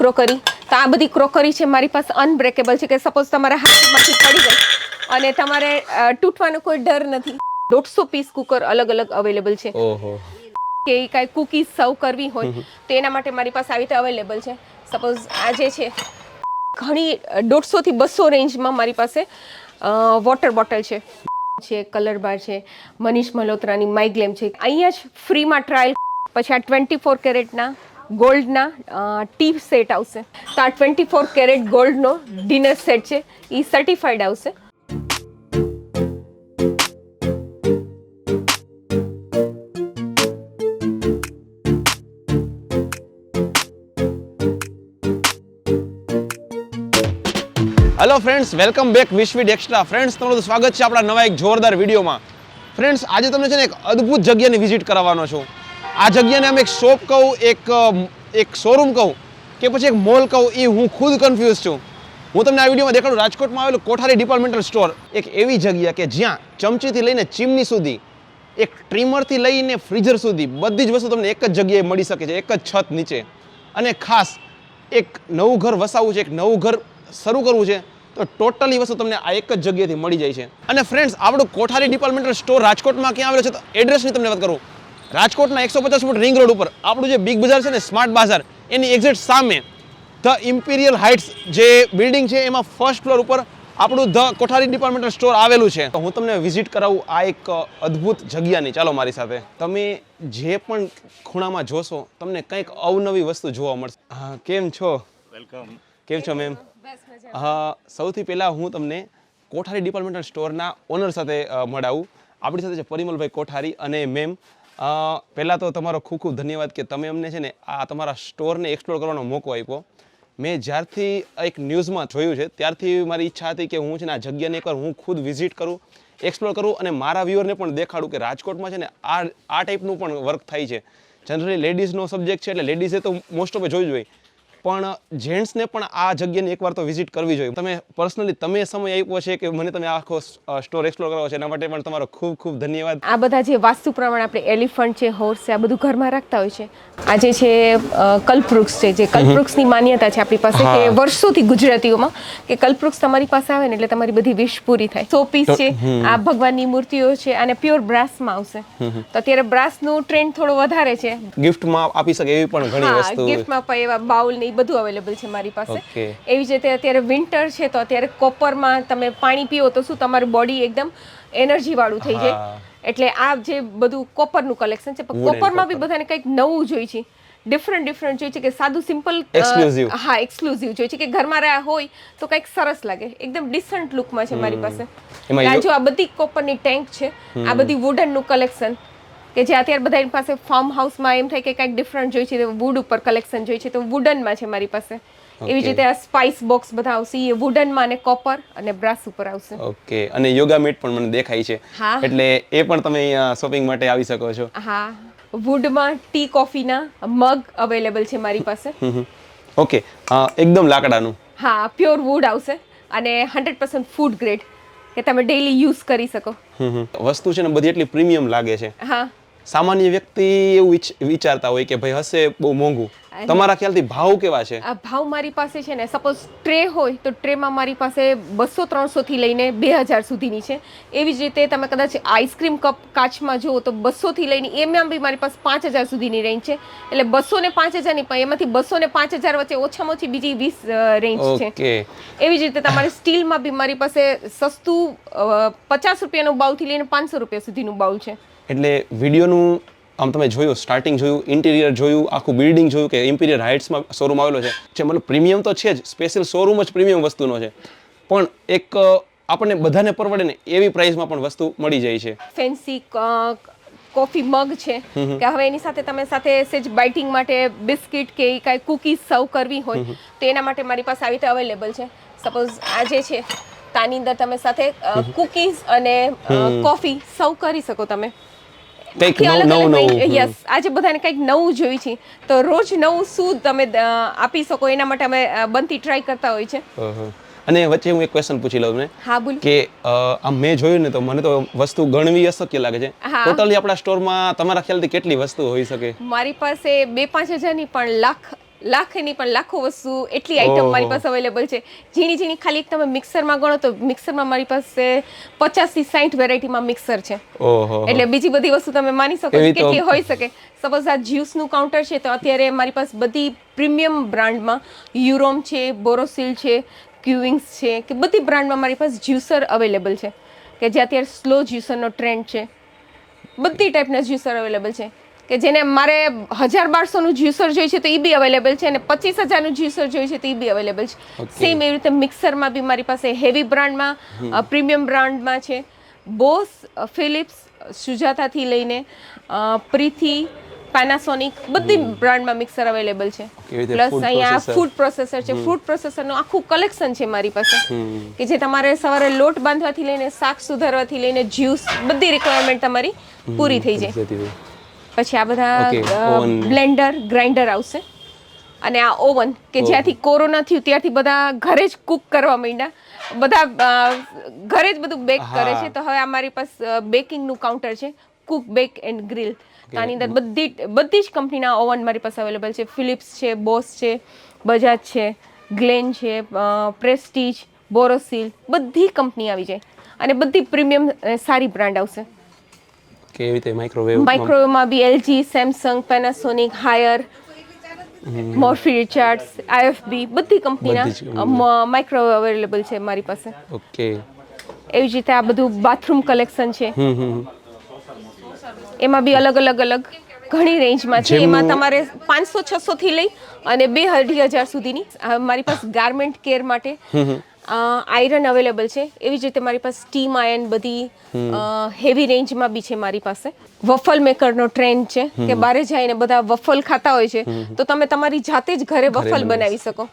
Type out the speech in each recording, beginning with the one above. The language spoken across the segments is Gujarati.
ક્રોકરી. તો આ બધી ક્રોકરી છે મારી પાસે અનબ્રેકેબલ છે કે સપોઝ તમારા હાથમાંથી પડી ગઈ અને તમારે તૂટવાનો કોઈ ડર નથી. દોઢસો પીસ કુકર અલગ અલગ અવેલેબલ છે. કે કાંઈ કુકીઝ સર્વ કરવી હોય તો એના માટે મારી પાસે આવી રીતે અવેલેબલ છે. સપોઝ આ જે છે ઘણી દોઢસોથી બસો રેન્જમાં મારી પાસે વોટર બોટલ છે. છે કલર બાર છે મનીષ મલ્હોત્રાની માઇગ્લેમ છે. અહીંયા જ ફ્રીમાં ટ્રાયલ પછી આ ટ્વેન્ટી ફોર કેરેટના ગોલ્ડના ટી સેટ આવશે. તો આ ટ્વેન્ટી ફોર કેરેટ ગોલ્ડનો ડિનર સેટ છે. એ સર્ટિફાઈડ આવશે. હેલો ફ્રેન્ડ્સ વેલકમ બેક વિશ્વિડ એક્સ્ટ્રા ફ્રેન્ડ્સ તમારું સ્વાગત છે આપણા નવા એક જોરદાર વિડીયોમાં. ફ્રેન્ડ્સ આજે તમને છે ને એક અદ્ભુત જગ્યાની વિઝિટ કરાવવાનો છું. આ જગ્યાને અમે એક શોપ કહું, એક એક શોરૂમ કહું કે પછી એક મોલ કહું એ હું ખુદ કન્ફ્યુઝ છું. હું તમને આ વિડીયોમાં દેખાડું, રાજકોટમાં આવેલું કોઠારી ડિપાર્ટમેન્ટલ સ્ટોર એક એવી જગ્યા કે જ્યાં ચમચીથી લઈને ચીમની સુધી, એક ટ્રીમરથી લઈને ફ્રીઝર સુધી બધી જ વસ્તુ તમને એક જ જગ્યાએ મળી શકે છે, એક જ છત નીચે. અને ખાસ એક નવું ઘર વસાવવું છે, એક નવું ઘર શરૂ કરવું છે, તો ટોટલી વસ્તુ તમને આ એક જ જગ્યાએથી મળી જાય છે. અને ફ્રેન્ડ્સ આપણું કોઠારી ડિપાર્ટમેન્ટલ સ્ટોર રાજકોટમાં ક્યાં આવેલો છે, તો એડ્રેસની તમને વાત કરું. રાજકોટના એકસો પચાસ ફૂટ રિંગ રોડ ઉપર આપણું જે બિગ બજાર છે ને સ્માર્ટ બાજાર એની એક્ઝેક્ટ સામે ધ ઇમ્પિરિયલ હાઇટ્સ જે બિલ્ડિંગ છે એમાં ફર્સ્ટ ફ્લોર ઉપર આપણું ધ કોઠારી ડિપાર્ટમેન્ટલ સ્ટોર આવેલું છે. તો હું તમને વિઝિટ કરાવું આ એક અદ્ભુત જગ્યાની. ચાલો મારી સાથે. તમે જે પણ ખૂણામાં જોશો તમને કંઈક અવનવી વસ્તુ જોવા મળશે. હા કેમ છો? વેલકમ કેમ છો મેમ હા સૌથી પહેલાં હું તમને કોઠારી ડિપાર્ટમેન્ટલ સ્ટોરના ઓનર સાથે મળાવું. આપણી સાથે છે પરિમલભાઈ કોઠારી અને મેમ પહેલાં તો તમારો ખૂબ ખૂબ ધન્યવાદ કે તમે અમને છે ને આ તમારા સ્ટોરને એક્સપ્લોર કરવાનો મોકો આપ્યો. મેં જ્યારથી એક ન્યૂઝમાં જોયું છે, ત્યારથી મારી ઈચ્છા હતી કે હું છે ને આ જગ્યાને એકવાર હું ખુદ વિઝિટ કરું એક્સપ્લોર કરું અને મારા વ્યુઅરને પણ દેખાડું કે રાજકોટમાં છે ને આ આ ટાઈપનું પણ વર્ક થાય છે. જનરલી લેડીઝનો સબ્જેક્ટ છે એટલે લેડીઝે તો મોસ્ટ ઓફ જોઈ જ હોય. પણ જેન્ટ્સને પણ આ જગ્યાને એકવાર તો વિઝિટ કરવી જોઈએ. તમે પર્સનલી તમે સમય આપ્યો છે કે મને તમે આખો સ્ટોર એક્સપ્લોર કરવો છે એના માટે પણ તમારો ખૂબ ખૂબ ધન્યવાદ. આ બધા જે વાસ્તુ પ્રમાણે આપણે એલિફન્ટ છે હોર્સ છે આ બધું ઘરમાં રાખતા હોય છે. આ જે છે કલ્પવૃક્ષ છે જે કલ્પવૃક્ષની માન્યતા છે આપણી પાસે કે. વર્ષોથી ગુજરાતીઓમાં કે કલ્પવૃક્ષ તમારી પાસે આવે ને એટલે તમારી બધી વિશ પૂરી થાય. સો પીસ છે આ ભગવાનની મૂર્તિઓ છે અને પ્યોર બ્રાસમાં આવશે. તો અત્યારે બ્રાસનું ટ્રેન્ડ થોડો વધારે છે. ગિફ્ટમાં આપી શકે એવી પણ ઘણી વસ્તુ. ગિફ્ટમાં પણ એવા બાઉલ ને બધું અવેલેબલ છે મારી પાસે. એવી જ રીતે અત્યારે વિન્ટર છે તો અત્યારે કોપરમાં તમે પાણી પીઓ તો શું તમારું બોડી એકદમ એનર્જી વાળું થઈ જાય. એટલે આ જે બધું કોપરનું કલેક્શન છે પણ કોપરમાં બી. બધાને કંઈક નવું જોઈએ છે. ડિફરન્ટ ડિફરન્ટ જોઈએ છે કે સાદું સિમ્પલ હા એક્સક્લુઝિવ જોઈએ છે કે ઘરમાં રહ્યા હોય તો કંઈક સરસ લાગે. એકદમ ડિસન્ટ લુકમાં છે મારી પાસે. આ જો આ બધી કોપરની ટેન્ક છે આ બધી વુડનનું કલેક્શન કે જે અત્યારે બધા એની પાસે ફાર્મ હાઉસમાં એમ થાય કે કંઈક ડિફરન્ટ જોઈએ છે વુડ ઉપર કલેક્શન જોઈએ છે તો વુડનમાં છે મારી પાસે. એવી જ રીતે આ સ્પાઇસ બોક્સ બધા આવશે એ વુડનમાં અને કોપર અને બ્રાસ ઉપર આવશે. ઓકે અને યોગા મેટ પણ મને દેખાય છે. હા. એટલે એ પણ તમે અહીંયા શોપિંગ માટે આવી શકો છો. હા. વુડમાં ટી કોફીના મગ અવેલેબલ છે મારી પાસે. ઓકે એકદમ લાકડાનું. હા પ્યોર વુડ આવશે અને હંડ્રેડ પર્સન્ટ ફૂડ ગ્રેડ કે તમે ડેઈલી યુઝ કરી શકો. વસ્તુ છે ને બધી એટલી પ્રીમિયમ લાગે છે. હા. સામાન્ય વ્યક્તિ એવું વિચારતા હોય કે ભાઈ હશે બહુ મોંઘું. તમારા ખ્યાલથી ભાવ કેવા છે? આ ભાવ મારી પાસે છે ને સપોઝ ટ્રે હોય તો ટ્રેમાં મારી પાસે બસો ત્રણસોથી લઈને બે હજાર સુધીની છે. એવી જ રીતે તમે કદાચ આઈસ્ક્રીમ કપ કાચમાં જુઓ તો બસોથી લઈને એમાં બી મારી પાસે પાંચ હજાર સુધીની રેન્જ છે. એટલે બસો ને પાંચ હજારની પણ એમાંથી બસો ને પાંચ હજાર વચ્ચે ઓછામાં ઓછી બીજી વીસ રેન્જ છે. એવી જ રીતે તમારે સ્ટીલમાં બી મારી પાસે સસ્તું પચાસ રૂપિયાનું બાઉલથી લઈને પાંચસો રૂપિયા સુધીનું બાઉલ છે. એટલે વિડીયોનું આમ તમે જોયું સ્ટાર્ટિંગ જોયું ઇન્ટિરિયર જોયું આખું બિલ્ડિંગ જોયું કે ઇમ્પિરિયર હાઇટ્સમાં શોરૂમ આવેલો છે. જે મતલબ પ્રીમિયમ તો છે જ સ્પેશિયલ શોરૂમ જ પ્રીમિયમ વસ્તુનો છે. પણ એક આપણને બધાને પરવડે ને એવી પ્રાઇસમાં પણ વસ્તુ મળી જાય છે. ફેન્સી કોફી મગ છે. કે હવે એની સાથે તમે સાથે સેજ બાઇટિંગ માટે બિસ્કિટ કે કાંઈ કૂકીઝ સર્વ કરવી હોય તો એના માટે મારી પાસે આવી રીતે અવેલેબલ છે. સપોઝ આ જે છે તો અંદર તમે સાથે કૂકીઝ અને કોફી સર્વ કરી શકો તમે. કંઈક નવું નવું યસ આજે બધાને કંઈક નવું જોઈ છે. તો રોજ નવું શું તમે આપી શકો? એના માટે અમે બનતી ટ્રાય કરતા હોય છે. અને વચ્ચે હું એક ક્વેશ્ચન પૂછી લઉં તમને. હા બોલ. કે આમ મેં જોયું ને તો મને તો વસ્તુ ગણવી અશક્ય લાગે છે. ટોટલી આપણા સ્ટોરમાં તમારા ખ્યાલથી કેટલી વસ્તુ હોઈ શકે? મારી પાસે બે પાંચ હજારની પણ લાખ લાખ નહીં પણ લાખો વસ્તુ એટલી આઈટમ મારી પાસે અવેલેબલ છે. ઝીણી ઝીણી ખાલી એક તમે મિક્સરમાં ગણો તો મિક્સરમાં મારી પાસે પચાસથી સાઠ વેરાયટીમાં મિક્સર છે. એટલે બીજી બધી વસ્તુ તમે માની શકો કેટલી હોઈ શકે. સપોઝ આ જ્યુસનું કાઉન્ટર છે તો અત્યારે મારી પાસે બધી પ્રીમિયમ બ્રાન્ડમાં યુરોમ છે બોરોસિલ છે ક્યુવિંગ્સ છે કે બધી બ્રાન્ડમાં મારી પાસે જ્યુસર અવેલેબલ છે. કે જે અત્યારે સ્લો જ્યુસરનો ટ્રેન્ડ છે. બધી ટાઈપના જ્યુસર અવેલેબલ છે. કે જેને મારે હજાર બારસોનું જ્યુસર જોઈએ છે તો એ બી અવેલેબલ છે અને પચીસ હજારનું જ્યુસર જોઈએ છે તો એ બી અવેલેબલ છે. સેમ એવી રીતે મિક્સરમાં બી મારી પાસે હેવી બ્રાન્ડમાં પ્રીમિયમ બ્રાન્ડમાં છે. બોસ ફિલિપ્સ સુજાતાથી લઈને પ્રીથી પેનાસોનિક બધી બ્રાન્ડમાં મિક્સર અવેલેબલ છે. પ્લસ અહીંયા? ફૂડ પ્રોસેસર છે. ફૂડ પ્રોસેસરનું આખું કલેક્શન છે મારી પાસે. કે જે તમારે સવારે લોટ બાંધવાથી લઈને શાક સુધારવાથી લઈને જ્યુસ બધી રિક્વાયરમેન્ટ તમારી પૂરી થઈ જાય. પછી આ બધા બ્લેન્ડર ગ્રાઇન્ડર આવશે. અને આ ઓવન કે જ્યાંથી કોરોના થયું ત્યારથી બધા ઘરે જ કુક કરવા માંડ્યા. બધા ઘરે જ બધું બેક કરે છે. તો હવે અમારી પાસે બેકિંગનું કાઉન્ટર છે કુક બેક એન્ડ ગ્રીલ. આની અંદર બધી બધી જ કંપનીના ઓવન મારી પાસે અવેલેબલ છે. ફિલિપ્સ છે બોસ છે બજાજ છે ગ્લેન છે પ્રેસ્ટીજ બોરોસિલ બધી કંપની આવી જાય. અને બધી પ્રીમિયમ સારી બ્રાન્ડ આવશે. કેવી રીતે માઇક્રોવેવ માઇક્રોવેવમાં બી LG Samsung Panasonic Haier Morphy Richards IFB બધી કંપનીના માઇક્રોવેવ અવેલેબલ છે મારી પાસે. ઓકે. એવી જ રીતે આ બધું બાથરૂમ કલેક્શન છે. એમાં બી અલગ અલગ અલગ ઘણી રેન્જમાં છે. એમાં તમારે પાંચસો છસો થી લઈ અને બે અઢી હજાર સુધીની મારી પાસે ગાર્મેન્ટ કેર માટે આયરન અવેલેબલ છે. એવી જ રીતે મારી પાસે સ્ટીમ આયર્ન બધી હેવી રેન્જમાં બી છે મારી પાસે. વફલ મેકરનો ટ્રેન્ડ છે કે બારે જઈને બધા વફલ ખાતા હોય છે તો તમે તમારી જાતે જ ઘરે વફલ બનાવી શકો.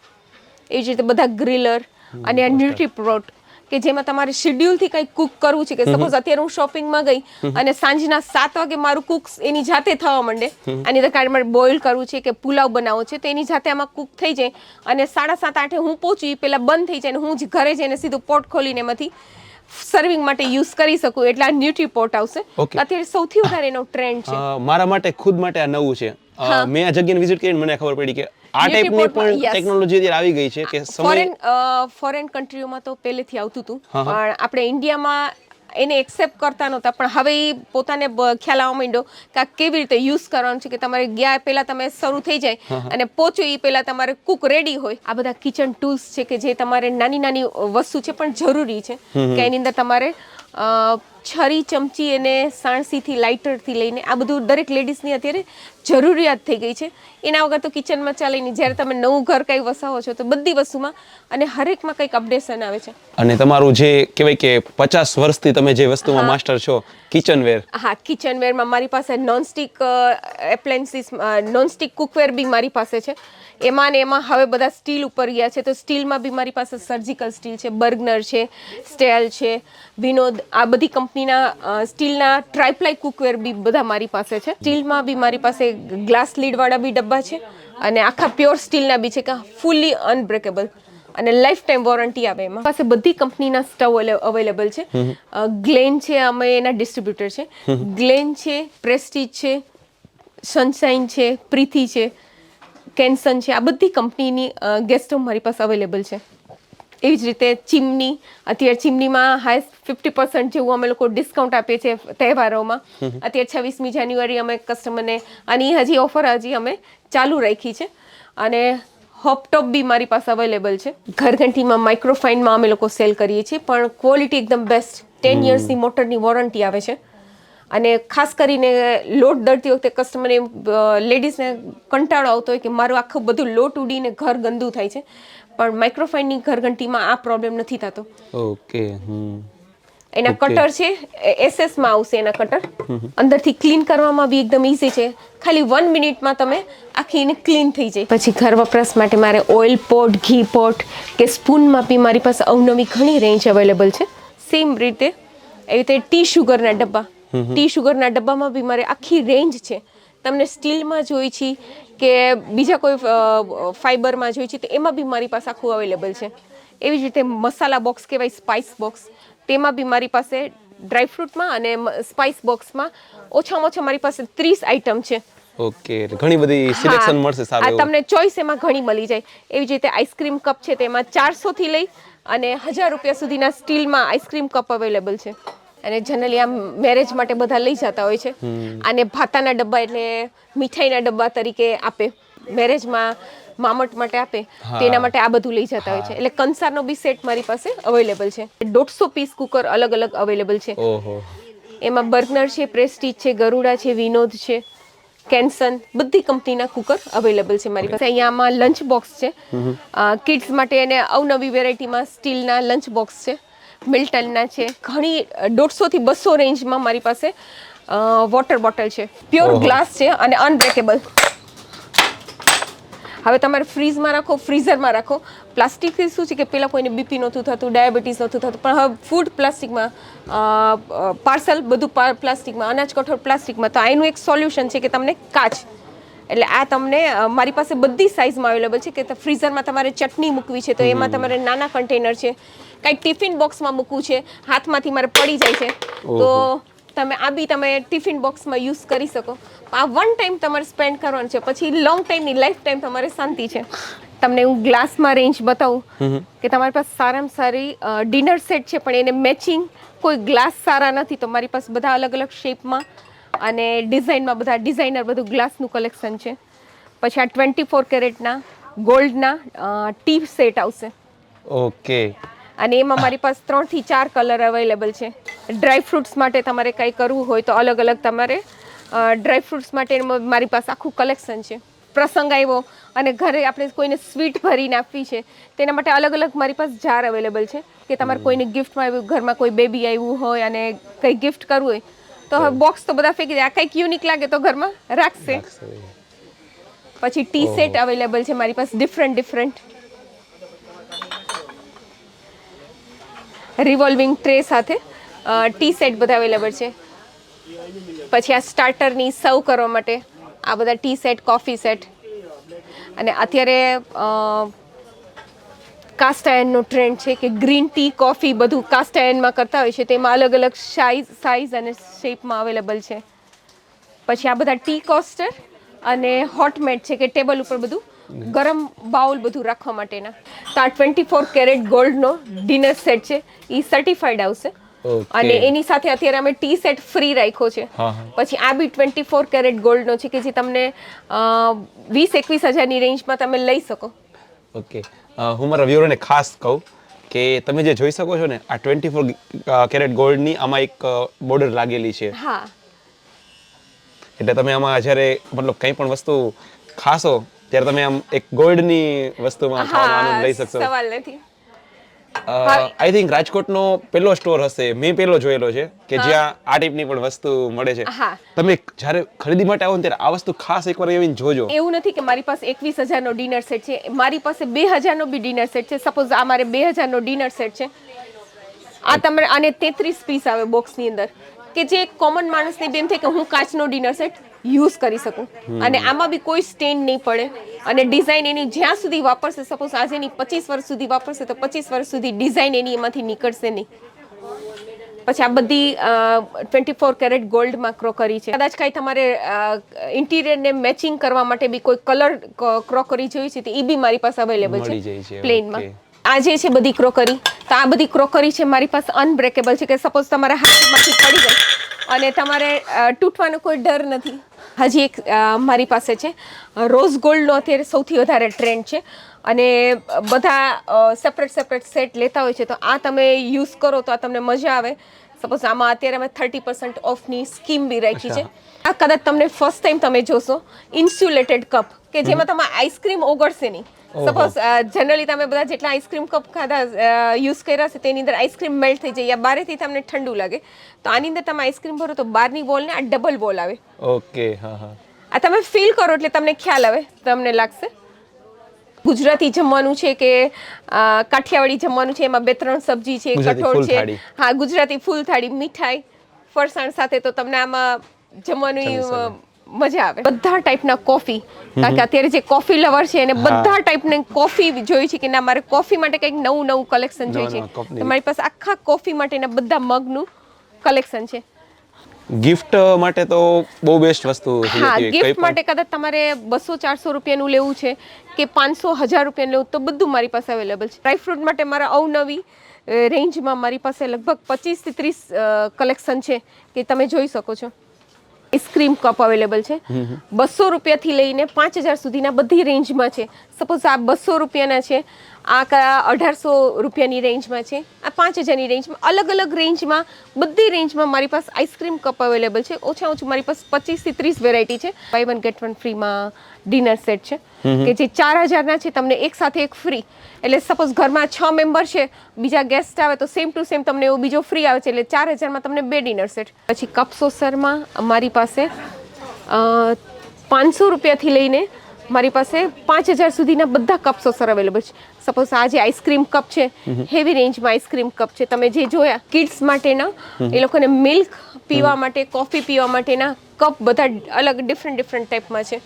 એવી જ રીતે બધા ગ્રીલર અને આ ન્યુટ્રીપ્રોટ કે જેમાં તમારે શેડ્યુલથી કંઈક કુક કરવું છે કે સપોઝ અત્યારે હું શોપિંગમાં ગઈ અને સાંજના સાત વાગે મારું કુક એની જાતે થવા માંડે. આની અંદર મારે બોઇલ કરવું છે કે પુલાવ બનાવવો છે તો એની જાતે આમાં કુક થઈ જાય. અને સાડા સાત આઠે હું પહોંચી પહેલાં બંધ થઈ જાય અને હું જ ઘરે જઈને સીધું પોટ ખોલીને એમાંથી સર્વિંગ માટે યુઝ કરી શકું. એટલે આ ન્યુટ્રી પોટ આવશે. અત્યારે સૌથી વધારે એનો ટ્રેન્ડ છે. મારા માટે ખુદ માટે આ નવું છે. મેં આ જગ્યાને વિઝિટ કરીને મને ખબર પડી કે આ ટાઈપની પણ ટેકનોલોજી અત્યારે આવી ગઈ છે કે ફોરેન ફોરેન કન્ટ્રીઓમાં તો પહેલેથી આવતું હતું. પણ આપણે ઇન્ડિયામાં એને એક્સેપ્ટ કરતા નહોતા. પણ હવે એ પોતાને ખ્યાલ આવવા માંડ્યો કે આ કેવી રીતે યુઝ કરવાનું છે કે તમારે ગયા પહેલા તમે શરૂ થઈ જાય અને પહોંચો એ પહેલા તમારે કુક રેડી હોય. આ બધા કિચન ટૂલ્સ છે કે જે તમારે નાની નાની વસ્તુ છે પણ જરૂરી છે કે એની અંદર તમારે છરી ચમચી અને સાણસીથી લાઇટરથી લઈને આ બધું દરેક લેડીઝની અત્યારે જરૂરિયાત થઈ ગઈ છે. એના વગર તો કિચનમાં ચાલે નહીં. જ્યારે તમે નવું ઘર કંઈ વસાવો છો તો બધી વસ્તુમાં અને હરેકમાં કંઈક અપડેશન આવે છે. અને તમારું જે કહેવાય કે પચાસ વર્ષથી તમે જે વસ્તુમાં માસ્ટર છો કિચનવેર. હા કિચનવેરમાં મારી પાસે નોનસ્ટિક એપ્લાયન્સીસ નોનસ્ટિક કુકવેર બી મારી પાસે છે. એમાં ને એમાં હવે બધા સ્ટીલ ઉપર ગયા છે. તો સ્ટીલમાં બી મારી પાસે સર્જિકલ સ્ટીલ છે બર્ગનર છે સ્ટેલ છે વિનોદ આ બધી કંપનીના સ્ટીલના ટ્રાયપ્લાય કુકવેર બી બધા મારી પાસે છે. સ્ટીલમાં બી મારી પાસે ગ્લાસ લીડવાળા બી ડબ્બા છે અને આખા પ્યોર સ્ટીલના બી છે કે ફૂલી અનબ્રેકેબલ અને લાઈફ ટાઈમ વોરંટી આવે એમાં. પાસે બધી કંપનીના સ્ટવ અવેલેબલ છે. ગ્લેન છે અમે એના ડિસ્ટ્રીબ્યુટર છે. ગ્લેન છે પ્રેસ્ટીજ છે સનશાઇન છે પ્રીથી છે કેન્સન છે. આ બધી કંપનીની ગેસ સ્ટવ મારી પાસે અવેલેબલ છે. એવી જ રીતે ચીમની અત્યારે ચીમનીમાં હાઈસ્ટ ફિફ્ટી પર્સન્ટ જેવું અમે લોકો ડિસ્કાઉન્ટ આપીએ છીએ તહેવારોમાં. અત્યારે છવ્વીસમી જાન્યુઆરી અમે કસ્ટમરને આની હજી ઓફર હજી અમે ચાલુ રાખી છે. અને હોપટોપ બી મારી પાસે અવેલેબલ છે. ઘરઘંટીમાં માઇક્રોફાઇનમાં અમે લોકો સેલ કરીએ છીએ પણ ક્વોલિટી એકદમ બેસ્ટ ટેન યર્સની મોટરની વોરંટી આવે છે. અને ખાસ કરીને લોટ દળતી વખતે કસ્ટમરને લેડીઝને કંટાળો આવતો હોય કે મારું આખું બધું લોટ ઉડીને ઘર ગંદુ થાય છે. પણ માઇક્રોફાઇનની ઘરઘંટીમાં આ પ્રોબ્લેમ નથી થતો. ઓકે એના કટર છે એસએસમાં આવશે એના કટર અંદરથી ક્લીન કરવામાં બી એકદમ ઈઝી છે. ખાલી વન મિનિટમાં તમે આખી એને ક્લીન થઈ જાય. પછી ઘર વપરાશ માટે મારે ઓઇલ પોટ ઘી પોટ કે સ્પૂનમાં બી મારી પાસે અવનવી ઘણી રેન્જ અવેલેબલ છે. સેમ રીતે એવી રીતે ટી શુગરના ડબ્બા. ટી શુગરના ડબ્બામાં બી મારે આખી રેન્જ છે. તમને સ્ટીલમાં જોઈ છે કે બીજા કોઈ ફાઈબરમાં જોઈએ છે તો એમાં બી મારી પાસે આખું અવેલેબલ છે. એવી જ રીતે મસાલા બોક્સ કહેવાય સ્પાઇસ બોક્સ તેમાં બી મારી પાસે ડ્રાયફ્રૂટમાં અને સ્પાઇસ બોક્સમાં ઓછામાં ઓછા મારી પાસે ત્રીસ આઇટમ છે. ઓકે ઘણી બધી સિલેક્શન મળશે સારું આ તમને ચોઈસ એમાં ઘણી મળી જાય. એવી જ રીતે આઈસ્ક્રીમ કપ છે તેમાં ચારસો થી લઈ અને હજાર રૂપિયા સુધીના સ્ટીલમાં આઈસ્ક્રીમ કપ અવેલેબલ છે. અને જનરલી આમ મેરેજ માટે બધા લઈ જતા હોય છે. અને ભાતાના ડબ્બા એટલે મીઠાઈના ડબ્બા તરીકે આપે. મેરેજમાં મામટ માટે આપે. તેના માટે આ બધું લઈ જતા હોય છે. એટલે કંસારનો બી સેટ મારી પાસે અવેલેબલ છે. દોઢસો પીસ કુકર અલગ અલગ અવેલેબલ છે. એમાં બર્ગનર છે પ્રેસ્ટીજ છે ગરુડા છે વિનોદ છે કેન્સન બધી કંપનીના કુકર અવેલેબલ છે મારી પાસે. અહીંયામાં લંચ બોક્સ છે. કિડ્સ માટે એને અવનવી વેરાયટીમાં સ્ટીલના લંચ બોક્સ છે. મિલ્ટનના છે. ઘણી દોઢસોથી બસો રેન્જમાં મારી પાસે વોટર બોટલ છે. પ્યોર ગ્લાસ છે અને અનબ્રેકેબલ હવે તમારે ફ્રીઝમાં રાખો ફ્રીઝરમાં રાખો. પ્લાસ્ટિકથી શું છે કે પહેલાં કોઈને બીપી નહોતું થતું ડાયાબિટીસ નહોતું થતું પણ હવે ફૂડ પ્લાસ્ટિકમાં પાર્સલ બધું પ્લાસ્ટિકમાં અનાજ કઠોળ પ્લાસ્ટિકમાં તો આ એનું એક સોલ્યુશન છે કે તમને કાચ. એટલે આ તમને મારી પાસે બધી સાઇઝમાં અવેલેબલ છે. કે ફ્રીઝરમાં તમારે ચટણી મૂકવી છે તો એમાં તમારે નાના કન્ટેનર છે. કાંઈક ટિફિન બોક્સમાં મૂકવું છે હાથમાંથી મારે પડી જાય છે. તો તમે આ બી તમે ટિફિન બોક્સમાં યુઝ કરી શકો. આ વન ટાઈમ તમારે સ્પેન્ડ કરવાનું છે પછી લોંગ ટાઈમની લાઈફ ટાઈમ તમારે શાંતિ છે. તમને હું ગ્લાસમાં રેન્જ બતાવું કે તમારી પાસે સારામાં સારી ડિનર સેટ છે પણ એને મેચિંગ કોઈ ગ્લાસ સારા નથી તો મારી પાસે બધા અલગ અલગ શેપમાં અને ડિઝાઇનમાં બધા ડિઝાઇનર બધું ગ્લાસનું કલેક્શન છે. પછી આ ટ્વેન્ટી ફોર કેરેટના ગોલ્ડના ટી સેટ આવશે. ઓકે. અને એમાં મારી પાસે ત્રણથી ચાર કલર અવેલેબલ છે. ડ્રાય ફ્રૂટ્સ માટે તમારે કંઈ કરવું હોય તો અલગ અલગ તમારે ડ્રાય ફ્રૂટ્સ માટે મારી પાસે આખું કલેક્શન છે. પ્રસંગ આવ્યો અને ઘરે આપણે કોઈને સ્વીટ ભરીને આપવી છે તેના માટે અલગ અલગ મારી પાસે જાર અવેલેબલ છે. કે તમારે કોઈને ગિફ્ટમાં આવ્યું ઘરમાં કોઈ બેબી આવ્યું હોય અને કંઈ ગિફ્ટ કરવું હોય તો હવે બોક્સ તો બધા ફેંકી દે. આ કંઈક યુનિક લાગે તો ઘરમાં રાખશે. પછી ટી સેટ અવેલેબલ છે મારી પાસે ડિફરન્ટ ડિફરન્ટ રિવોલ્વિંગ ટ્રે સાથે ટી સેટ બધા અવેલેબલ છે. પછી આ સ્ટાર્ટરની સર્વ કરવા માટે આ બધા ટી સેટ કોફી સેટ અને અત્યારે કાસ્ટ આયનનો ટ્રેન્ડ છે કે ગ્રીન ટી કોફી બધું કાસ્ટ આયનમાં કરતા હોય છે તેમાં અલગ અલગ સાઇઝ સાઇઝ અને શેપમાં અવેલેબલ છે. પછી આ બધા ટી કોસ્ટર અને હોટમેટ છે કે ટેબલ ઉપર બધું ગરમ બાઉલ બધું રાખવા માટેના. તો આ ટ્વેન્ટી ફોર કેરેટ ગોલ્ડનો ડિનર સેટ છે એ સર્ટિફાઈડ આવશે. અને એની સાથે અત્યારે અમે ટી સેટ ફ્રી રાખ્યો છે. પછી આ બી ટ્વેન્ટી ફોર કેરેટ ગોલ્ડનો છે કે જે તમને વીસ એકવીસ હજારની રેન્જમાં તમે લઈ શકો. ઓકે હું મારા વ્યૂરોને ખાસ કહું કે તમે જે જોઈ શકો છો ને આ ટ્વેન્ટી ફોર કેરેટ ગોલ્ડની આમાં એક બોર્ડર લાગેલી છે. એટલે તમે આમાં જ્યારે મતલબ કંઈ પણ વસ્તુ ખાશો ત્યારે તમે આમ એક ગોલ્ડની વસ્તુમાં આનંદ લઈ શકશો. સવાલ નથી. આઈ થિંક રાજકોટનો પહેલો સ્ટોર હશે. મેં પહેલો જોયેલો છે કે જ્યાં આ ટાઈપની પણ વસ્તુ મળે છે. તમે જ્યારે ખરીદી માટે આવો ત્યારે આ વસ્તુ ખાસ એકવાર એવી જોજો. એવું નથી કે મારી પાસે એકવીસ હજારનો ડિનર સેટ છે. મારી પાસે બે હજારનો બી ડિનર સેટ છે. સપોઝ આ મારે બે હજારનો ડિનર સેટ છે. આ તમે આને તેત્રીસ પીસ આવે બોક્સની અંદર. કે જે કોમન માણસને બી થાય કે હું કાચનો ડિનર સેટ યુઝ કરી શકું. અને આમાં બી કોઈ સ્ટેન નહીં પડે. અને ડિઝાઇન એની જ્યાં સુધી વાપરશે સપોઝ આજે એની પચીસ વર્ષ સુધી વાપરશે તો પચીસ વર્ષ સુધી ડિઝાઇન એની એમાંથી નીકળશે નહીં. પછી આ બધી ટ્વેન્ટી ફોર કેરેટ ગોલ્ડમાં ક્રોકરી છે. કદાચ કાંઈ તમારે ઇન્ટિરિયરને મેચિંગ કરવા માટે બી કોઈ કલર ક્રોકરી જોઈ છે તો એ બી મારી પાસે અવેલેબલ છે. પ્લેનમાં આજે આ જે છે બધી ક્રોકરી તો આ બધી ક્રોકરી છે મારી પાસે અનબ્રેકેબલ છે કે સપોઝ તમારા હાથમાંથી પડી જાય અને તમારે તૂટવાનો કોઈ ડર નથી. હજી એક મારી પાસે છે. રોઝ ગોલ્ડનો અત્યારે સૌથી વધારે ટ્રેન્ડ છે. અને બધા સેપરેટ સેપરેટ સેટ લેતા હોય છે. તો આ તમે યુઝ કરો તો આ તમને મજા આવે. સપોઝ આમાં અત્યારે અમે થર્ટી પર્સન્ટ ઓફની સ્કીમ બી રાખી છે. આ કદાચ તમને ફર્સ્ટ ટાઈમ તમે જોશો. ઇન્સ્યુલેટેડ કપ કે જેમાં તમે આઈસ્ક્રીમ ઓગળશે નહીં. સપોઝ જનરલી તમે બધા જેટલા આઈસ્ક્રીમ કપ ખાધા યુઝ કર્યા છે તેની અંદર આઈસ્ક્રીમ મેલ્ટ થઈ જાય યા બારેથી તમને ઠંડુ લાગે તો આની અંદર તમે આઈસ્ક્રીમ ભરો તો બહારની બોલ ને આ ડબલ બોલ આવે. ઓકે હા હા. આ તમે ફીલ કરો એટલે તમને ખ્યાલ આવે તમને લાગશે. ગુજરાતી જમવાનું છે કે કાઠિયાવાડી જમવાનું છે એમાં બે ત્રણ સબ્જી છે કઠોળ છે. હા ગુજરાતી ફૂલ થાળી મીઠાઈ ફરસાણ સાથે તો તમને આમાં જમવાની મજા આવે. બધા ટાઈપના કોફી કારણ કે અત્યારે જે કોફી લવર છે એને બધા ટાઈપની કોફી જોઈ છે કે ના મારે કોફી માટે કંઈક નવું નવું કલેક્શન જોઈએ છે. તો મારી પાસે આખા કોફી માટેના બધા મગનું કલેક્શન છે. ગિફ્ટ માટે તો બહુ બેસ્ટ વસ્તુ છે હા ગિફ્ટ માટે કદાચ તમારે બસો ચારસો રૂપિયાનું લેવું છે કે પાંચસો હજાર રૂપિયાનું લેવું તો બધું મારી પાસે અવેલેબલ છે. ડ્રાયફ્રૂટ માટે મારા અવનવી રેન્જમાં મારી પાસે લગભગ પચીસથી ત્રીસ કલેક્શન છે કે તમે જોઈ શકો છો. આઈસ્ક્રીમ કપ અવેલેબલ છે. બસો રૂપિયાથી લઈને પાંચ હજાર સુધીના બધી રેન્જમાં છે. સપોઝ આ બસો રૂપિયાના છે આ કા અઢારસો રૂપિયાની રેન્જમાં છે આ પાંચ હજારની રેન્જમાં અલગ અલગ રેન્જમાં બધી રેન્જમાં મારી પાસે આઈસ્ક્રીમ કપ અવેલેબલ છે. ઓછા ઓછું મારી પાસે પચીસથી ત્રીસ વેરાયટી છે. બાય વન ગેટ વન ફ્રીમાં ડિનર સેટ છે. કે જે ચાર હજારના છે તમને એક સાથે એક ફ્રી એટલે સપોઝ ઘરમાં છ મેમ્બર છે બીજા ગેસ્ટ આવે તો સેમ ટુ સેમ તમને એવો બીજો ફ્રી આવે છે એટલે ચાર હજારમાં તમને બે ડિનર સેટ. પછી કપ સોસરમાં મારી પાસે પાંચસો રૂપિયાથી લઈને મારી પાસે પાંચ હજાર સુધીના બધા કપ સોસર અવેલેબલ છે. સપોઝ આ જે આઈસ્ક્રીમ કપ છે હેવી રેન્જમાં આઈસ્ક્રીમ કપ છે તમે જે જોયા કિડ્સ માટેના એ લોકોને મિલ્ક પીવા માટે કોફી પીવા માટેના કપ બધા અલગ ડિફરન્ટ ડિફરન્ટ ટાઈપમાં છે.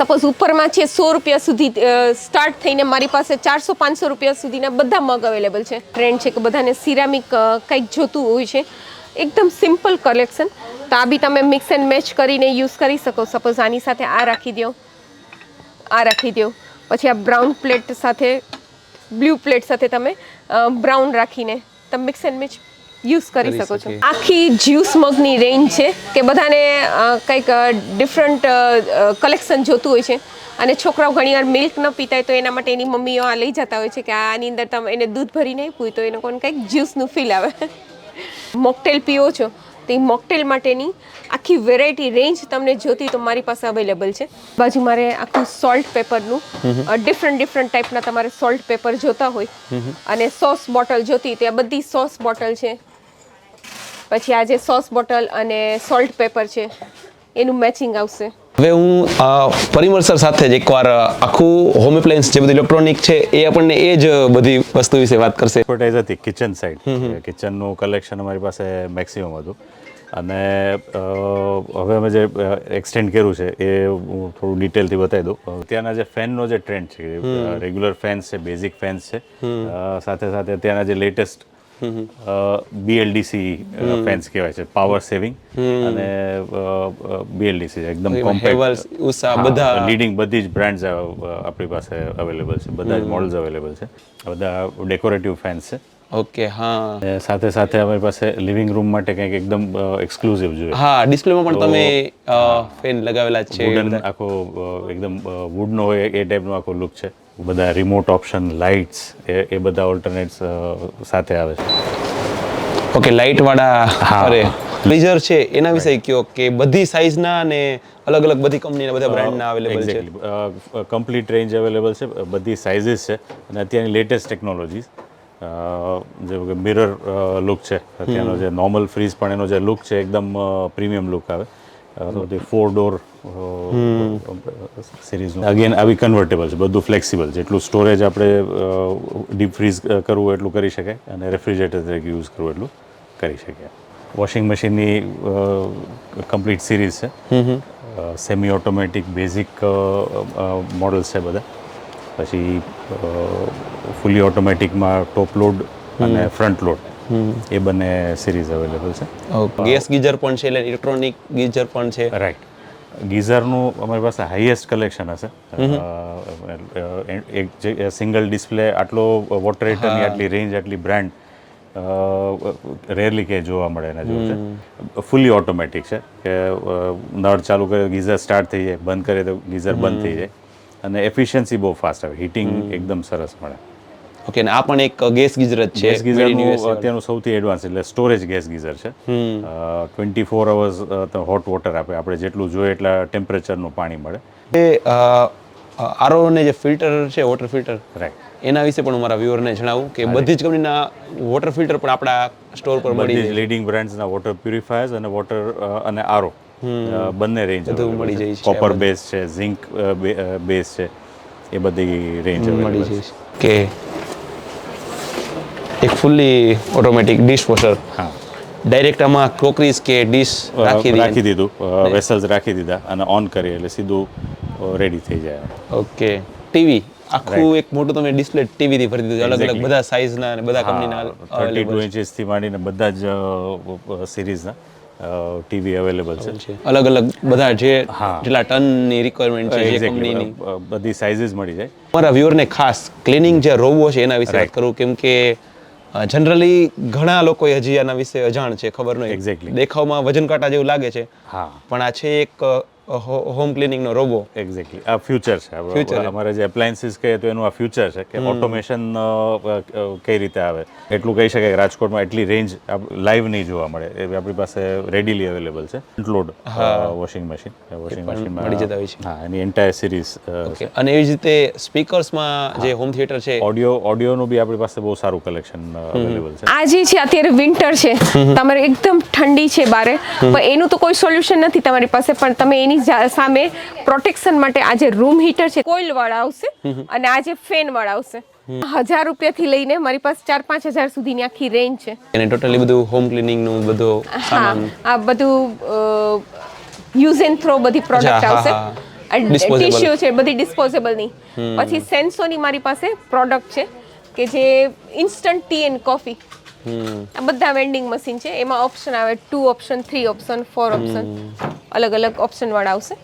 સપોઝ ઉપરમાં છે સો રૂપિયા સુધી સ્ટાર્ટ થઈને મારી પાસે ચારસો, પાંચસો રૂપિયા સુધીના બધા મગ અવેલેબલ છે. ટ્રેન્ડ છે કે બધાને સિરામિક કંઈક જોતું હોય છે. એકદમ સિમ્પલ કલેક્શન તો આ બી તમે મિક્સ એન્ડ મેચ કરીને યુઝ કરી શકો. સપોઝ આની સાથે આ રાખી દો. આ રાખી દો. પછી આ બ્રાઉન પ્લેટ સાથે બ્લુ પ્લેટ સાથે તમે બ્રાઉન રાખીને તમે મિક્સ એન્ડ મેચ યુઝ કરી શકો છો. આખી જ્યુસ મગની રેન્જ છે કે બધાને કંઈક ડિફરન્ટ કલેક્શન જોતું હોય છે. અને છોકરાઓ ઘણીવાર મિલ્ક ન પીતા હોય તો એના માટે એની મમ્મીઓ આ લઈ જતા હોય છે કે આની અંદર તમે એને દૂધ ભરીને પૂય તો એ લોકોને કંઈક જ્યુસનું ફીલ આવે. મોકટેલ પીવો છો તો એ મોકટેલ માટેની આખી વેરાયટી રેન્જ તમને જોતી તો મારી પાસે અવેલેબલ છે. બાજુ મારે આખું સોલ્ટ પેપરનું ડિફરન્ટ ડિફરન્ટ ટાઈપના તમારે સોલ્ટ પેપર જોતા હોય. અને સોસ બોટલ જોતી તો આ બધી સોસ બોટલ છે. પછી આ જે સોસ બોટલ અને સોલ્ટ પેપર છે એનું મેચિંગ આવશે. હવે હું પરિમલ સાથે જ એકવાર આખું હોમ એપ્લાયન્સ જે બધું ઇલેક્ટ્રોનિક છે એ આપણને એ જ બધી વસ્તુ વિશે વાત કરશે. એક્સપર્ટાઇઝ હતી કિચન સાઇડ કિચનનું કલેક્શન અમારી પાસે મેક્સિમમ હતું. અને હવે અમે જે એક્સટેન્ડ કર્યું છે એ હું થોડું ડિટેલથી બતાવી દઉં. ત્યાંના જે ફેનનો જે ટ્રેન્ડ છે રેગ્યુલર ફેન્સ છે બેઝિક ફેન્સ છે. સાથે સાથે ત્યાંના જે લેટેસ્ટ બીએલડીસી ફેન્સ કહેવાય છે. પાવર સેવિંગ અને બીએલડીસી એકદમ ઉષા, બધા- લીડિંગ બધી જ બ્રાન્ડ્સ આપણી પાસે અવેલેબલ છે. બધા જ મોડલ્સ અવેલેબલ છે. બધા ડેકોરેટિવ ફેન્સ છે. ઓકે હા. સાથે સાથે અમારી પાસે લિવિંગ રૂમ માટે કંઈક એકદમ એક્સક્લુઝિવ જોઈએ. હા ડિસ્પ્લેમાં પણ તમે ફેન લગાવેલા છે. આખો એકદમ વુડનો હોય એ ટાઈપનો આખો લુક છે. બધા રિમોટ ઓપ્શન લાઇટ્સ એ એ બધા ઓલ્ટરનેટ્સ સાથે આવે છે. ઓકે લાઇટ વાળા. અરે. ફ્રીઝર છે એના વિશે કયો કે બધી સાઇઝના અને અલગ અલગ બધી કંપનીના બધા બ્રાન્ડના અવેલેબલ છે? કમ્પ્લીટ રેન્જ અવેલેબલ છે બધી સાઇઝીસ છે અને અત્યારની લેટેસ્ટ ટેકનોલોજીસ જેવું કે મિરર લુક છે. અત્યારનો જે નોર્મલ ફ્રીઝ પણ એનો જે લુક છે એકદમ પ્રીમિયમ લુક આવે. ફોર ડોર સિરીઝનું અગેન આવી કન્વર્ટેબલ છે બધું ફ્લેક્સિબલ છે. એટલું સ્ટોરેજ આપણે ડીપ ફ્રીઝ કરવું એટલું કરી શકાય અને રેફ્રિજરેટર તરીકે યુઝ કરવું એટલું કરી શકીએ વોશિંગ મશીનની કમ્પ્લીટ સિરીઝ છે. સેમી ઓટોમેટિક બેઝિક મોડલ્સ છે બધા. પછી ફૂલી ઓટોમેટિકમાં ટોપ લોડ અને ફ્રન્ટ લોડ એ બંને સિરીઝ અવેલેબલ છે. ગેસ ગીઝર પણ છે એટલે ઇલેક્ટ્રોનિક ગીઝર પણ છે. રાઈટ ગીઝરનું અમારી પાસે હાઈએસ્ટ કલેક્શન હશે. એક જે સિંગલ ડિસ્પ્લે આટલો વોટર હીટરની આટલી રેન્જ આટલી બ્રાન્ડ રેરલી કે જોવા મળે એના જેવું છે. ફૂલી ઓટોમેટિક છે કે નળ ચાલુ કરે ગીઝર સ્ટાર્ટ થઈ જાય બંધ કરે તો ગીઝર બંધ થઈ જાય. અને એફિશિયન્સી બહુ ફાસ્ટ આવે. હીટિંગ એકદમ સરસ મળે. ઓકે આ પણ એક ગેસ ગીઝર જ છે ગેસ ગીઝરનું અત્યારનું સૌથી એડવાન્સ એટલે સ્ટોરેજ ગેસ ગીઝર છે. Twenty four hours hot water આપે. આપણે જેટલું જોઈએ એટલા ટેમ્પરેચરનું પાણી મળે. એ આરો ને જે ફિલ્ટર છે વોટર ફિલ્ટર રાઈટ એના વિશે પણ મારા વ્યુઅરને જણાવું કે બધી જ કંપનીના વોટર ફિલ્ટર પણ આપણા સ્ટોર પર મળી લીડિંગ બ્રાન્ડ્સના વોટર પ્યુરિફાયર્સ અને વોટર અને આરો બંને રેન્જ મળી જાય છે કોપર બેઝ છે ઝિંક બેઝ છે એ બધી રેન્જ મળી જાય છે. કે એક ફૂલ્લી ઓટોમેટિક ડિશવોશર હા. ડાયરેક્ટ આમાં ક્રોકરીઝ કે ડીશ રાખી રાખી દીધું. વેસલ્સ રાખી દીધા અને ઓન કરી એટલે સીધું રેડી થઈ જાય. ઓકે. ટીવી આખું એક મોટું તમે ડિસ્પ્લે ટીવી થી ભરી દીધું. અલગ અલગ. બધા સાઇઝના અને બધા કંપનીના થર્ટી ટુ ઇંચીસથી માંડીને બધા જ સિરીઝના ટીવી અવેલેબલ છે. અલગ અલગ બધા જે. જેટલા ટનની રિક્વાયરમેન્ટ છે જે. કંપનીની બધી સાઇઝીસ મળી જાય. અમારા વ્યુઅરને ખાસ ક્લિનિંગ જે રોવો છે એના વિશે વાત કરું. કેમ કે જનરલી ઘણા લોકો હજી આના વિશે અજાણ છે ખબર નહીં. Exactly. દેખાવમાં વજન કાંટા જેવું લાગે છે. હા. પણ આ છે એક હોમ ક્લિનિંગનો રોબો એક્ઝેક્ટલી આ ફ્યુચર છે. છે. અમારે જે એપ્લાયન્સીસ કહીએ તો એનું આ ફ્યુચર છે કે ઓટોમેશન કઈ રીતે આવે? એટલું કહી શકાય કે રાજકોટમાં એટલી રેન્જ લાઈવ નહીં જોવા મળે. એ આપણી પાસે રેડીલી અવેલેબલ છે. લોડ વોશિંગ મશીન વોશિંગ મશીનમાં મળી જતા હોય છે. હા એની એન્ટાયર સિરીઝ અને એવી જ રીતે સ્પીકર્સમાં જે હોમ થિયેટર છે ઓડિયો ઓડિયોનું બી આપણી પાસે બહુ સારું કલેક્શન અવેલેબલ છે. આજે છે અત્યારે વિન્ટર છે. તમારે એકદમ ઠંડી છે બારે. પણ એનું તો કોઈ સોલ્યુશન નથી તમારી પાસે પણ તમે એની સામે પ્રોટેક્શન માટે આ જે રૂમ હીટર છે. કોઇલ વાળા આવશે અને આ જે ફેન વાળા આવશે. હજાર રૂપિયાથી લઈને મારી પાસે ચાર પાંચ હજાર સુધીની આખી રેન્જ છે. અને ટોટલી બધું હોમ ક્લિનિંગનું બધું સામાન. આ બધું યુઝ એન્ડ થ્રો બધી પ્રોડક્ટ આવશે. ટીશ્યુ છે બધી ડિસ્પોઝેબલની. પછી સેન્સોની મારી પાસે પ્રોડક્ટ છે કે જે ઇન્સ્ટન્ટ ટી એન્ડ કોફી આ બધા વેન્ડિંગ મશીન છે. એમાં ઓપ્શન આવે two option three option four option અલગ અલગ ઓપ્શન વાળા આવશે.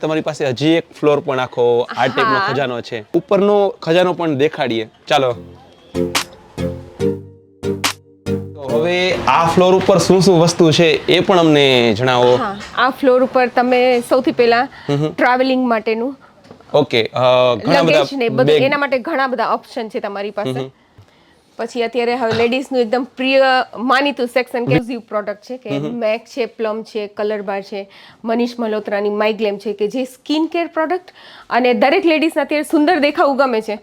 તમારી પાસે હજી એક ફ્લોર પણ આખો આ ટાઈપનો. ખજાનો છે. ઉપરનો ખજાનો પણ દેખાડીએ. ચાલો. તો હવે આ ફ્લોર ઉપર શું શું વસ્તુ છે એ પણ અમને જણાવો. આ ફ્લોર ઉપર તમે સૌથી પહેલા ટ્રાવેલિંગ માટેનું ઓકે ઘણા બધા એના માટે ઘણા બધા ઓપ્શન છે તમારી પાસે. પછી અત્યારે હવે લેડીઝનું એકદમ પ્રિય માનીતું સેક્શન કેઝ્યુ પ્રોડક્ટ છે કે મેક છે પ્લમ છે કલર બાર છે મનીષ મલ્હોત્રાની માઇગ્લેમ છે કે જે સ્કિન કેર પ્રોડક્ટ અને દરેક લેડીઝને અત્યારે સુંદર દેખાવું ગમે છે.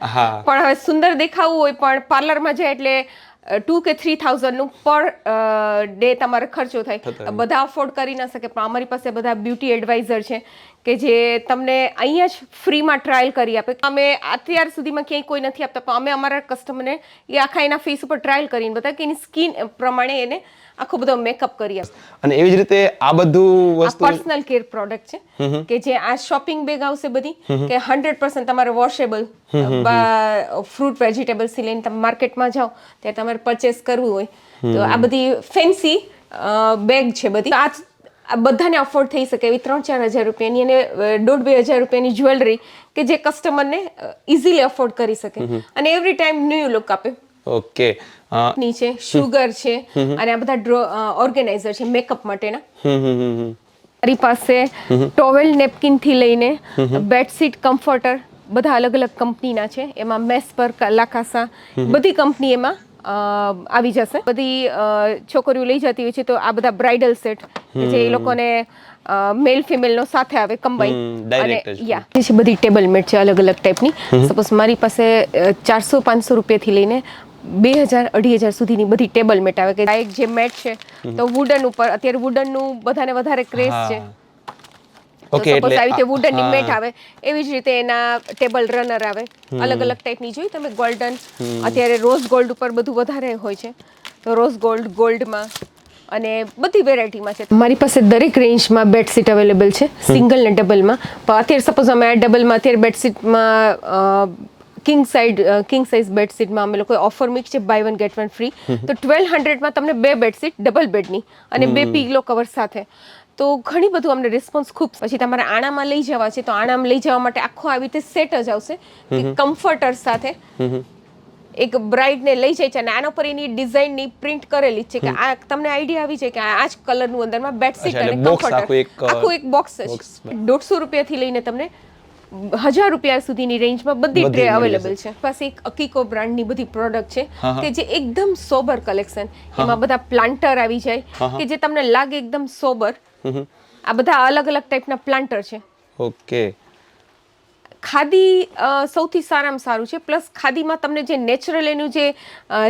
પણ હવે સુંદર દેખાવું હોય પણ પાર્લરમાં જાય એટલે ટુ કે થ્રી થાઉઝન્ડનું પર ડે તમારે ખર્ચો થાય. બધા અફોર્ડ કરી ના શકે પણ અમારી પાસે બધા બ્યુટી એડવાઇઝર છે. કે જે તમને અહીંયા જ ફ્રીમાં ટ્રાયલ કરી આપે. અમે અત્યાર સુધીમાં ક્યાંય કોઈ નથી આપતા પણ અમે અમારા કસ્ટમરને એ આખા એના ફેસ ઉપર ટ્રાયલ કરીને બતાવે કે એની સ્કિન પ્રમાણે એને આખો બધો મેકઅપ કરી આપે. અને એવી જ રીતે આ બધું વસ્તુ પર્સનલ કેર પ્રોડક્ટ છે કે જે આ શોપિંગ બેગ આવશે બધી કે હંડ્રેડ પર્સન્ટ તમારે વોશેબલ ફ્રૂટ વેજીટેબલ્સથી લઈને તમે માર્કેટમાં જાઓ ત્યારે તમારે પરચેસ કરવું હોય તો આ બધી ફેન્સી બેગ છે બધી. આ આ બધાને અફોર્ડ થઈ શકે એવી ત્રણ ચાર હજાર રૂપિયાની અને દોઢ બે હજાર રૂપિયાની જ્વેલરી કે જે કસ્ટમરને ઇઝીલી અફોર્ડ કરી શકે. અને એવરી ટાઈમ ન્યૂ લુક આપે. ઓકે ની છે શુગર છે અને આ બધા ઓર્ગેનાઇઝર છે મેકઅપ માટેના. મારી પાસે ટોવેલ નેપકિનથી લઈને બેડશીટ કમ્ફર્ટર બધા અલગ અલગ કંપનીના છે. એમાં મેસ પર લાકાસા બધી કંપની એમાં આવી જશે. બધી છોકરીઓ લઈ જતી હોય છે તો આ બધા બ્રાઇડલ સેટ જે એ લોકોને મેલ ફિમેલ નો સાથે આવે કમ્બાઈન અને યા જે છે બધી ટેબલ મેટ છે અલગ અલગ ટાઈપની સપોઝ મારી પાસે ચારસો પાંચસો રૂપિયાથી લઈને બે હજાર અઢી હજાર સુધીની બધી ટેબલ મેટ આવે. કે આ એક જે મેટ છે તો વુડન ઉપર અત્યારે વુડનનું બધાને વધારે ક્રેઝ છે. ઓકે એટલે આવી રીતે વુડન વુડનની મેટ આવે એવી જ રીતે એના ટેબલ રનર આવે. અલગ અલગ ટાઈપની જોઈ તમે? ગોલ્ડન અત્યારે રોઝ ગોલ્ડ ઉપર બધું વધારે હોય છે. તો રોઝ ગોલ્ડ ગોલ્ડમાં અને બધી વેરાયટીમાં છે. મારી પાસે દરેક રેન્જમાં બેડશીટ અવેલેબલ છે સિંગલ ને ડબલમાં પણ અત્યારે સપોઝ અમે આ ડબલમાં અત્યારે બેડશીટમાં કિંગ સાઇડ કિંગ સાઇઝ બેડશીટમાં અમે લોકોએ ઓફર મિક્સ છે buy one get one free તો ટ્વેલ્વ હંડ્રેડમાં તમને બે બેડશીટ ડબલ બેડની અને બે પીલો કવર સાથે. તો ઘણી બધું અમને રિસ્પોન્સ ખૂબ પછી તમારે આણામાં લઈ જવા છે તો આણામાં લઈ જવા માટે આખો આવી રીતે સેટ જ આવશે. કમ્ફર્ટર સાથે. એક બ્રાઇડને લઈ જાય છે અને આના પર એની ડિઝાઇનની પ્રિન્ટ કરેલી છે કે આ તમને આઈડિયા આવી જાય કે આ જ કલરનું અંદરમાં બેડશીટ અને કમ્ફર્ટર આખું એક, બોક્સ છે દોઢસો રૂપિયાથી લઈને તમને હજાર રૂપિયા સુધીની રેન્જમાં બધી ટ્રે અવેલેબલ છે. પાસે એક અકીકો બ્રાન્ડની બધી પ્રોડક્ટ છે. કે જે એકદમ સોબર કલેક્શન એમાં બધા પ્લાન્ટર આવી જાય કે જે તમને લાગે એકદમ સોબર આ બધા અલગ અલગ ટાઈપના પ્લાન્ટર છે. ઓકે. ખાદી સૌથી સારામાં સારું છે. પ્લસ ખાદીમાં તમને જે નેચરલ એનું જે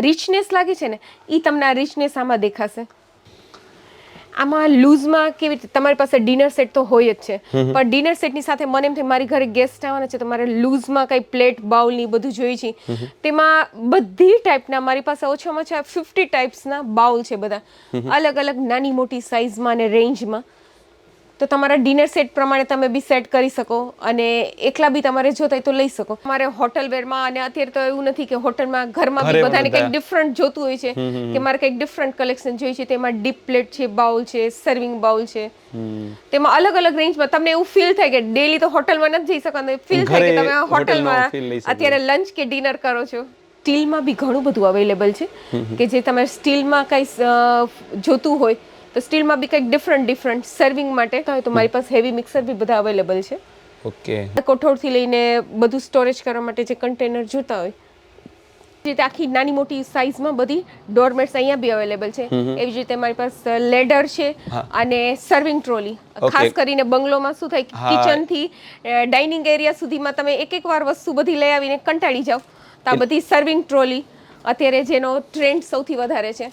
રિચનેસ લાગે છે ને એ તમને આ રિચનેસ આમાં દેખાશે. આમાં લૂઝમાં કેવી રીતે? તમારી પાસે ડિનર સેટ તો હોય જ છે. પણ ડિનર સેટની સાથે મને એમ થાય મારી ઘરે ગેસ્ટ આવવાના છે તો મારે લૂઝમાં કંઈ પ્લેટ બાઉલની બધું જોઈએ છે. તેમાં બધી ટાઈપના મારી પાસે ઓછામાં ઓછા ફિફ્ટી ટાઈપ્સના બાઉલ છે બધા. અલગ અલગ નાની મોટી સાઇઝમાં અને રેન્જમાં તો તમારા ડિનર સેટ પ્રમાણે તમે બી સેટ કરી શકો અને એકલા બી તમારે જોતા હોય તો લઈ શકો. તમારે હોટલ વેરમાં અને અત્યારે તો એવું નથી કે હોટલમાં ઘરમાં ઘરે બી બધાને કંઈક ડિફરન્ટ જોતું હોય છે કે મારે કંઈક ડિફરન્ટ કલેક્શન જોઈએ છે. તેમાં ડીપ પ્લેટ છે બાઉલ છે સર્વિંગ બાઉલ છે. તેમાં અલગ અલગ રેન્જમાં તમને એવું ફીલ થાય કે ડેલી તો હોટલમાં નથી જઈ શકવાનું. ફીલ થાય કે તમે હોટલમાં અત્યારે લંચ કે ડિનર કરો છો. સ્ટીલમાં બી ઘણું બધું અવેલેબલ છે કે જે તમે સ્ટીલમાં કંઈ જોતું હોય તો સ્ટીલમાં બી કંઈક ડિફરન્ટ ડિફરન્ટ સર્વિંગ માટે હોય તો મારી પાસે હેવી મિક્સર બી બધા અવેલેબલ છે. ઓકે કોઠોળથી લઈને બધું સ્ટોરેજ કરવા માટે જે કન્ટેનર જોતા હોય જે રીતે આખી નાની મોટી સાઇઝમાં બધી ડોરમેટ્સ અહીંયા બી અવેલેબલ છે. એવી જ રીતે મારી પાસે લેડર છે અને સર્વિંગ ટ્રોલી ખાસ કરીને બંગલોમાં શું થાય. કિચનથી ડાઇનિંગ એરિયા સુધીમાં તમે એક એક વાર વસ્તુ બધી લઈ આવીને કંટાળી જાઓ. તો આ બધી સર્વિંગ ટ્રોલી અત્યારે જેનો ટ્રેન્ડ સૌથી વધારે છે.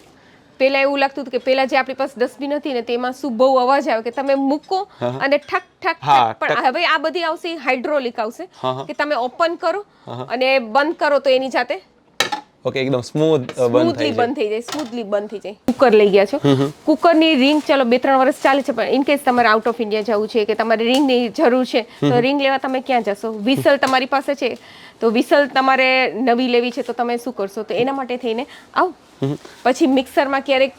પહેલા એવું લાગતું હતું કે પહેલા જે આપણી પાસે ડસ્ટબિન હતી ને તેમાં શું બહુ અવાજ આવે કે તમે મૂકો અને ઠક ઠક પણ હવે આ બધી આવશે હાઇડ્રોલિક આવશે. કે તમે ઓપન કરો અને બંધ કરો તો એની જાતે ઓકે એકદમ સ્મૂથ બંધ થઈ થાય બંધ થઈ જાય સ્મૂથલી બંધ થઈ જાય. કુકર લઈ ગયા છો. કુકરની રિંગ ચાલો બે ત્રણ વર્ષ ચાલે છે પણ ઇન કેસ તમારે આઉટ ઓફ ઇન્ડિયા જવું છે કે તમારે રિંગની જરૂર છે તો રિંગ લેવા તમે ક્યાં જશો? વિસલ તમારી પાસે છે? તો વિસલ તમારે નવી લેવી છે તો તમે શું કરશો? તો એના માટે થઈને આવ. પછી મિક્સરમાં ક્યારેક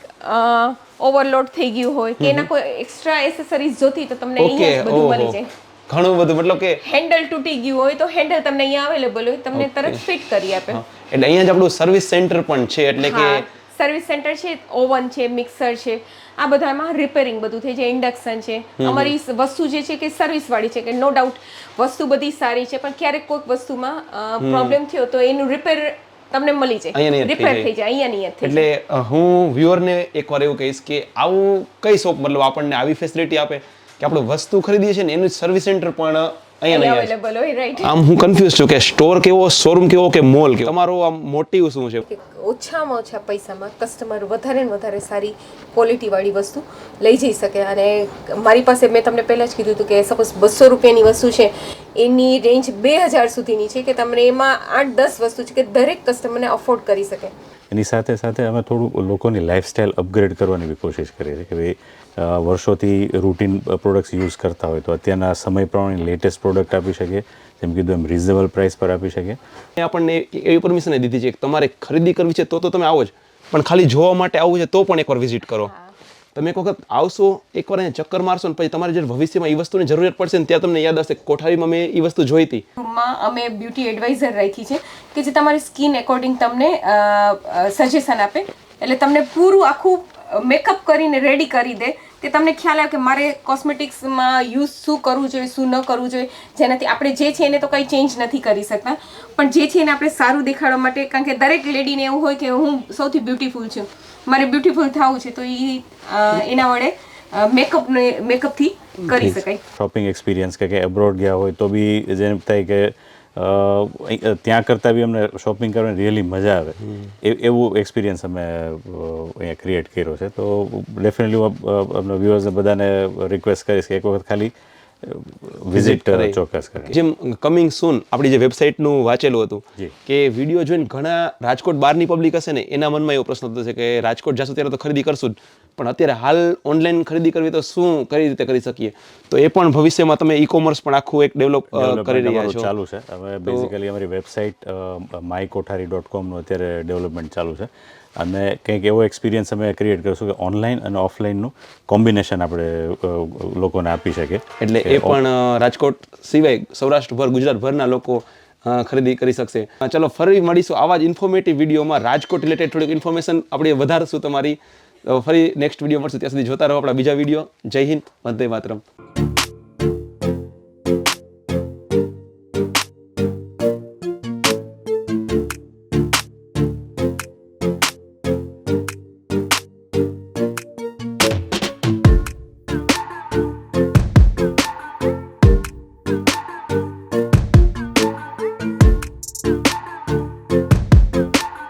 ઓવરલોડ થઈ ગયું હોય કે એના કોઈ એક્સ્ટ્રા એસેસરીઝ જોતી તો તમને અહીંયા બધું મળી જાય. ઘણું બધું મતલબ કે હેન્ડલ તૂટી ગયું હોય તો હેન્ડલ તમને અહીંયા અવેલેબલ હોય તમને તરત ફિટ કરી આપે. એટલે અહીંયા જ આપણું સર્વિસ સેન્ટર પણ છે એટલે કે સર્વિસ સેન્ટર છે ઓવન છે મિક્સર છે. આ બધામાં રિપેરિંગ બધું થઈ જાય ઇન્ડક્શન છે. અમારી વસ્તુ જે છે કે સર્વિસ વાળી છે કે નો ડાઉટ વસ્તુ બધી સારી છે પણ ક્યારેક કોઈક વસ્તુમાં પ્રોબ્લેમ થયો તો એનું રિપેર તમને મળી જાય. રિપેર. થઈ જાય. અહીંયા નહીં એટલે હું વ્યુઅરને એકવાર એવું કહીશ કે આવું કઈ શોપ મતલબ આપણને આવી ફેસિલિટી આપે? કે આપણે વસ્તુ ખરીદીએ છીએ ને એનું સર્વિસ સેન્ટર પણ અહીંયા નહીં અવેલેબલ હોય રાઈટ આમ હું કન્ફ્યુઝ છું કે સ્ટોર કેવો શોરૂમ કેવો કે મોલ કેવો? તમારો આમ મોટિવ શું છે? કે ઓછામાં ઓછા પૈસામાં કસ્ટમર વધારે ને વધારે સારી ક્વોલિટીવાળી વસ્તુ લઈ જઈ શકે. અને મારી પાસે મેં તમને પહેલાં જ કીધું હતું કે સપોઝ બસો રૂપિયાની વસ્તુ છે એની રેન્જ બે હજાર સુધીની છે કે તમને એમાં આઠ દસ વસ્તુ છે કે દરેક કસ્ટમરને અફોર્ડ કરી શકે. એની સાથે સાથે અમે થોડું લોકોની લાઈફસ્ટાઈલ અપગ્રેડ કરવાની બી કોશિશ કરીએ છીએ કે ભાઈ વર્ષોથી રૂટીન પ્રોડક્ટ્સ યુઝ કરતા હોય. તો અત્યારના સમય પ્રમાણે લેટેસ્ટ પ્રોડક્ટ આપી શકીએ જેમ કીધું એમ રિઝનેબલ પ્રાઇસ પર આપી શકીએ એ આપણને એવી પરમિશન દીધી છે. કે તમારે ખરીદી કરવી છે તો તો તમે આવો જ. પણ ખાલી જોવા માટે આવવું છે તો પણ એકવાર વિઝિટ કરો. તમે એક વખત આવશો એકવાર અહીંયા ચક્કર મારશો ને પછી તમારે જ્યારે ભવિષ્યમાં એ વસ્તુની જરૂરિયાત પડશે ને ત્યાં તમને યાદ આવશે કે કોઠારીમાં મેં એ વસ્તુ જોઈ હતી. અમે બ્યુટી એડવાઇઝર રાખી છે કે જે તમારી સ્કિન એકોર્ડિંગ તમને સજેશન આપે. એટલે તમને પૂરું આખું મેકઅપ કરીને રેડી કરી દે. કે તમને ખ્યાલ આવે કે મારે કોસ્મેટિક્સમાં યુઝ શું કરવું જોઈએ શું ન કરવું જોઈએ? જેનાથી આપણે જે છે એને તો કંઈ ચેન્જ નથી કરી શકતા. પણ જે છે એને આપણે સારું દેખાડવા માટે કારણ કે દરેક લેડીને એવું હોય કે હું સૌથી બ્યુટીફુલ છું. મારે બ્યુટીફુલ થવું છે તો એ એના વડે મેકઅપને મેકઅપથી કરી શકાય. શોપિંગ એક્સપિરિયન્સ કે એબ્રોડ ગયા હોય તો બી જેમ થાય કે ત્યાં કરતાં બી અમને શોપિંગ કરવાની રિયલી મજા આવે. એ- એવું એક્સપિરિયન્સ અમે અહીંયા ક્રિએટ કર્યો છે. તો ડેફિનેટલી હું અમને વ્યૂઅર્સને બધાને રિક્વેસ્ટ કરીશ કે એક વખત ખાલી વિઝિટ કરે ચોક્કસ કરે. જેમ કમિંગ સૂન આપણી જે વેબસાઇટનું વાંચેલું હતું કે વીડિયો જોઈને ઘણા રાજકોટ બહારની પબ્લિક હશે ને એના મનમાં એવો પ્રશ્ન થતો છે કે રાજકોટ જશું ત્યારે તો ખરીદી કરશું જ. પણ અત્યારે હાલ ઓનલાઈન ખરીદી કરવી તો શું કઈ રીતે કરી શકીએ? તો એ પણ ભવિષ્યમાં તમે ઈ કોમર્સ પણ આખું એક ડેવલપ કરી રહ્યા છો. ચાલુ છે. હવે બેઝિકલી અમારી વેબસાઇટ માય કોઠારી ડોટ કોમનું અત્યારે ડેવલપમેન્ટ ચાલુ છે. અને કંઈક એવો એક્સપિરિયન્સ અમે ક્રિએટ કરીશું કે ઓનલાઈન અને ઓફલાઈનનું કોમ્બિનેશન આપણે લોકોને આપી શકીએ. એટલે એ પણ રાજકોટ સિવાય સૌરાષ્ટ્રભર ગુજરાતભરના લોકો ખરીદી કરી શકશે. ચલો ફરી મળીશું આવા જ ઇન્ફોર્મેટિવ વિડીયોમાં રાજકોટ રિલેટેડ થોડીક ઇન્ફોર્મેશન આપણે વધારશું તમારી. ફરી નેક્સ્ટ વીડિયો મળશું. ત્યાં સુધી જોતા રહો આપણા બીજા વીડિયો જય હિન્દ. વંદે માતરમ.